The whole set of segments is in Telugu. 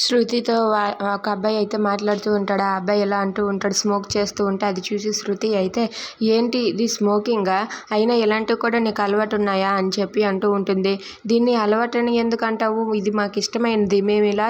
శృతితో ఒక అబ్బాయి అయితే మాట్లాడుతూ ఉంటాడు. ఆ అబ్బాయి ఎలా అంటూ ఉంటాడు స్మోక్ చేస్తూ ఉంటే అది చూసి శృతి అయితే ఏంటి ఇది స్మోకింగా అయినా ఇలాంటివి కూడా నీకు అలవాటు ఉన్నాయా? అని చెప్పి అంటూ ఉంటుంది. దీన్ని అలవాటని ఎందుకు అంటావు? ఇది మాకు ఇష్టమైనది. మేము ఇలా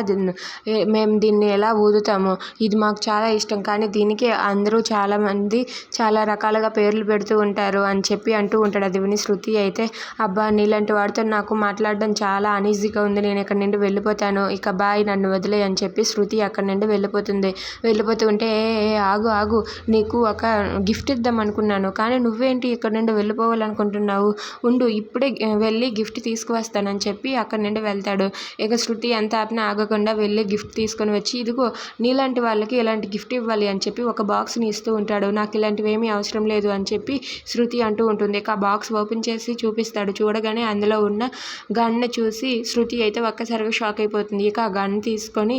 మేము దీన్ని ఎలా ఊదుతాము? ఇది మాకు చాలా ఇష్టం. కానీ దీనికి అందరూ చాలామంది చాలా రకాలుగా పేర్లు పెడుతూ ఉంటారు అని చెప్పి అంటూ ఉంటాడు. అది విని శృతి అయితే అబ్బా నీలాంటి వాడితో నాకు మాట్లాడడం చాలా అనీజీగా ఉంది. నేను ఇక్కడ నుండి వెళ్ళిపోతాను. ఇక బాయ్ నన్ను వదిలే అని చెప్పి శృతి అక్కడి నుండి వెళ్ళిపోతుంది. వెళ్ళిపోతూ ఉంటే ఏ ఏ, ఆగు ఆగు నీకు ఒక గిఫ్ట్ ఇద్దాం అనుకున్నాను. కానీ నువ్వేంటి ఇక్కడ నుండి వెళ్ళిపోవాలనుకుంటున్నావు? ఉండు ఇప్పుడే వెళ్ళి గిఫ్ట్ తీసుకువస్తానని చెప్పి అక్కడి నుండి వెళ్తాడు. ఇక శృతి ఎంత ఆపినా ఆగకుండా వెళ్ళి గిఫ్ట్ తీసుకొని వచ్చి ఇదిగో నీలాంటి వాళ్ళకి ఇలాంటి గిఫ్ట్ ఇవ్వాలి అని చెప్పి ఒక బాక్స్ని ఇస్తూ ఉంటాడు. నాకు ఇలాంటివి ఏమీ అవసరం లేదు అని చెప్పి శృతి అంటూ ఉంటుంది. ఇక ఆ బాక్స్ ఓపెన్ చేసి చూపిస్తాడు. చూడగానే అందులో ఉన్న గన్ను చూసి శృతి అయితే ఒక్కసారిగా షాక్ అయిపోతుంది. ఇక ఆ గన్ తీసుకొని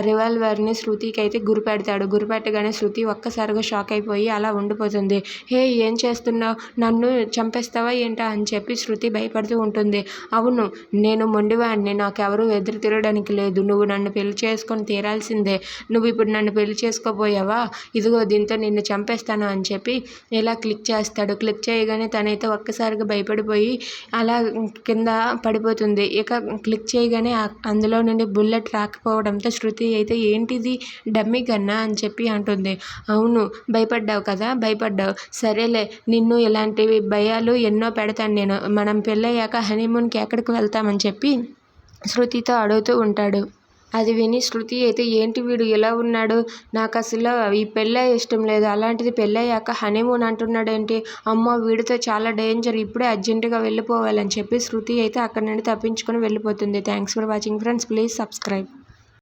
రివాల్వర్ని శృతికి అయితే గురి పెడతాడు. గురి పెట్టగానే శృతి ఒక్కసారిగా షాక్ అయిపోయి అలా ఉండిపోతుంది. హే ఏం చేస్తున్నావు? నన్ను చంపేస్తావా ఏంటా? అని చెప్పి శృతి భయపడుతూ ఉంటుంది. అవును నేను మొండివాడిని నాకెవరూ ఎదురు తిరగడానికి లేదు. నువ్వు నన్ను పెళ్ళి చేసుకొని తీరాల్సిందే. నువ్వు ఇప్పుడు నన్ను పెళ్ళి చేసుకోపోయావా ఇదిగో దీంతో నిన్ను చంపేస్తాను అని చెప్పి ఇలా క్లిక్ చేస్తాడు. క్లిక్ చేయగానే తనైతే ఒక్కసారిగా భయపడిపోయి అలా కింద పడిపోతుంది. ఇక క్లిక్ చేయగానే అందులో నుండి బుల్లెట్ రాకపోవడంతో శృతి అయితే ఏంటిది డమ్మీ గన్నా అని చెప్పి అంటుంది. అవును భయపడ్డావు కదా భయపడ్డావు. సరేలే నిన్ను ఇలాంటివి భయాలు ఎన్నో పెడతాను నేను. మనం పెళ్ళయ్యాక హనీమూన్కి ఎక్కడికి వెళ్తామని చెప్పి శృతితో అడుగుతూ ఉంటాడు. అది విని శృతి అయితే ఏంటి వీడు ఇలా ఉన్నాడు? నాకు అసలు ఈ పెళ్ళే ఇష్టం లేదు. అలాంటిది పెళ్ళయ్యాక హనీమూన్ అంటున్నాడేంటి? అమ్మో వీడితో చాలా డేంజర్. ఇప్పుడే అర్జెంటుగా వెళ్ళిపోవాలని చెప్పి శృతి అయితే అక్కడి నుండి తప్పించుకొని వెళ్ళిపోతుంది. Thanks for watching friends. Please subscribe.